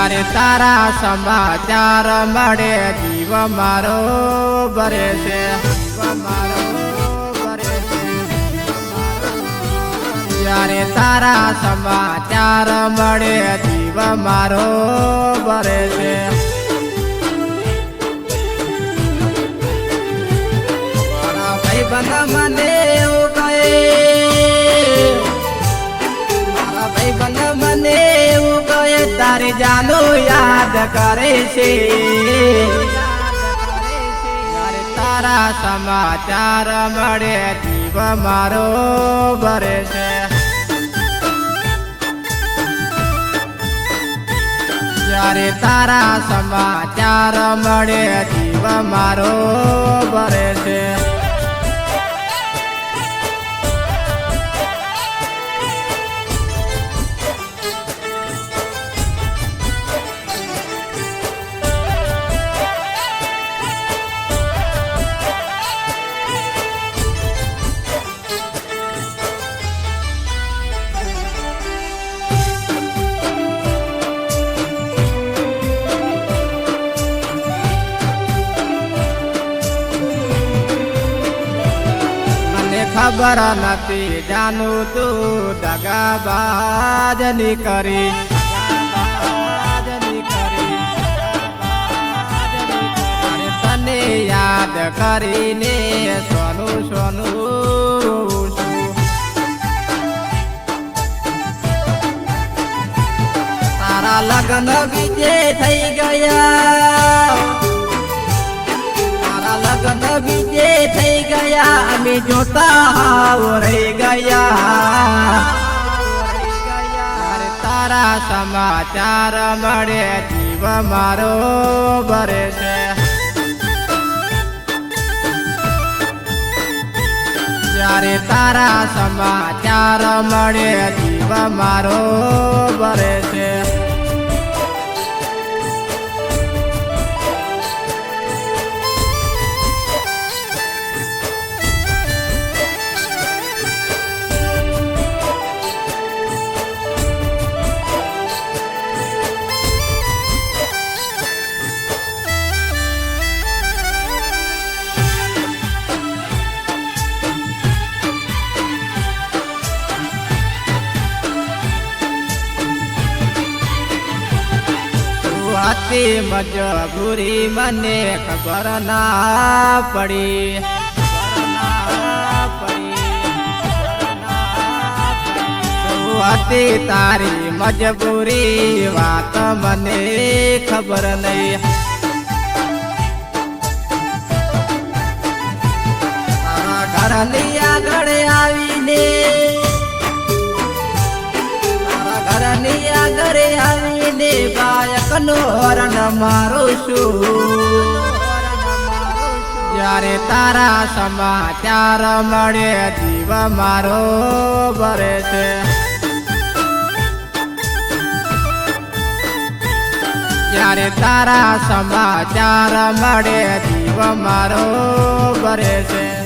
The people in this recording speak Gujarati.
જ્યારે તારા સમાચાર મળે, જીવ મારો ભરે છે. જ્યારે તારા સમાચાર મળે, જીવ મારો ભરે છે. ભાઈ મને તારી યાદ કરે છે. તારા સમાચાર મળે જીવ મારો ભરે છે. જ્યારે તારા સમાચાર મળે જીવ મારો ભરે છે. ખબર નથી જાનું તું દગાબાજ કરી. તને યાદ કરીને સોનું સોનું તારા લગ્ન બીજે થઈ ગયા. તારા લગ્ન ગયા અમે જોતા હાવ રહી ગયા. તારા સમાચાર મળે, જીવ મારો ભરે છે. જ્યારે તારા સમાચાર મળે, જીવ મારો ભરે છે. તું હતી મજબૂરી મને ખબર ના પડી. વાતી તારી મજબૂરી વાત મને ખબર નહીં. ઘરની મારું છું જ્યારે તારા સમાચાર મળે, જીવ મારો ભરે છે. જ્યારે તારા સમાચાર મળે, જીવ મારો ભરે છે.